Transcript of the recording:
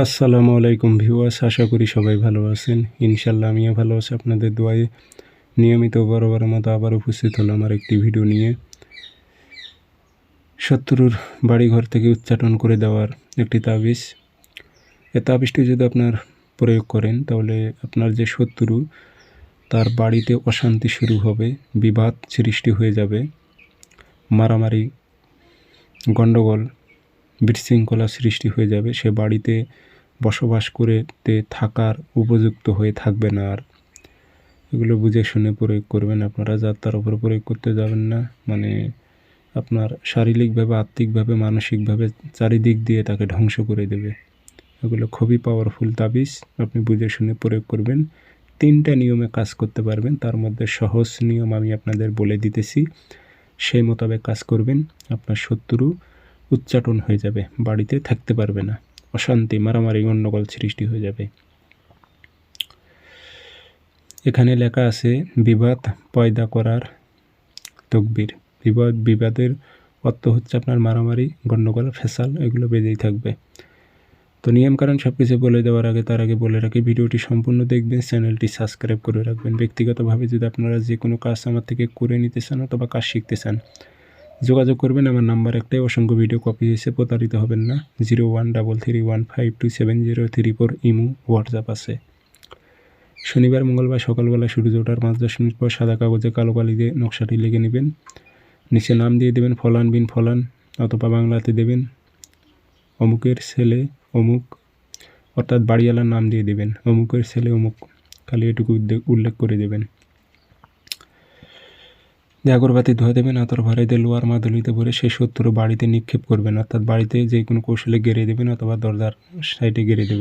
আসসালামু আলাইকুম ভিউয়ার্স, আশা করি সবাই ভালো আছেন। ইনশাল্লাহ আমিও ভালো আছি আপনাদের দোয়ায়। নিয়মিত বরাবরের মতো আবার উপস্থিত হলাম আমার একটি ভিডিও নিয়ে। শত্রুর বাড়িঘর থেকে উচ্চাটন করে দেওয়ার একটি তাবিজ। এ তাবিজটি যদি আপনার প্রয়োগ করেন, তাহলে আপনার যে শত্রু তার বাড়িতে অশান্তি শুরু হবে, বিবাদ সৃষ্টি হয়ে যাবে। মারামারি, গণ্ডগোল বিশৃঙ্খলা সৃষ্টি হয়ে যাবে। সে বাড়িতে বসবাস করতে থাকার উপযুক্ত হয়ে থাকবে না আর। এগুলো বুঝে শুনে প্রয়োগ করবেন আপনারা, যার তার উপর প্রয়োগ করতে যাবেন না। মানে আপনার শারীরিকভাবে, আত্মিকভাবে, মানসিকভাবে চারিদিক দিয়ে তাকে ধ্বংস করে দেবে। এগুলো খুবই পাওয়ারফুল তাবিজ, আপনি বুঝে শুনে প্রয়োগ করবেন। তিনটা নিয়মে কাজ করতে পারবেন, তার মধ্যে সহজ নিয়ম আমি আপনাদের বলে দিতেছি। সেই মোতাবেক কাজ করবেন। আপনার শত্রু উচ্চাটন হয়ে যাবে। বাড়িতে থাকতে পারবে না। অশান্তি, মারামারি, গণ্ডগোল সৃষ্টি হয়ে যাবে। এখানে লেখা আছে, বিবাদ পয়দা করার তকবির। বিবাদ, বিবাদের অর্থ হচ্ছে আপনার মারামারি, গণ্ডগোল, ফেসাল, এগুলো বেজেই থাকবে। তো নিয়মকানুন সব কিছু বলে দেওয়ার আগে, তার আগে বলে রাখি, ভিডিওটি সম্পূর্ণ দেখবেন, চ্যানেলটি সাবস্ক্রাইব করে রাখবেন। ব্যক্তিগতভাবে যদি আপনারা যে কোনো কাজ আমার থেকে করে নিতে চান অথবা কাজ শিখতে চান যোগাযোগ করবেন। আমার নাম্বার একটাই, অসংখ্য ভিডিও কপি হয়েছে, প্রতারিত হবেন না। Zero one double three one five two seven zero three four imo, WhatsApp আছে। শনিবার, মঙ্গলবার সকালবেলা সূর্য ওঠার পাঁচ দশ মিনিট পর সাদা কাগজে কালো কালি দিয়ে নকশাটি লিখে নেবেন। নিচে নাম দিয়ে দেবেন, ফলান বিন ফলান, অথবা বাংলাতে দেবেন, অমুকের ছেলে অমুক, অর্থাৎ বাড়িওয়ালার নাম দিয়ে দেবেন, অমুকের ছেলে অমুক, খালি এটুকু উল্লেখ করে দেবেন। দিয়ে আগরবাতি ধুয়ে দেবেন আতর ভরে দিয়ে লোয়ার মাদুলিতে ভরে সেই শত্রু বাড়িতে নিক্ষেপ করবেন। অর্থাৎ বাড়িতে যে কোনো কৌশলে গেড়ে দেবেন অথবা দরজার সাইডে গেড়ে দেবেন।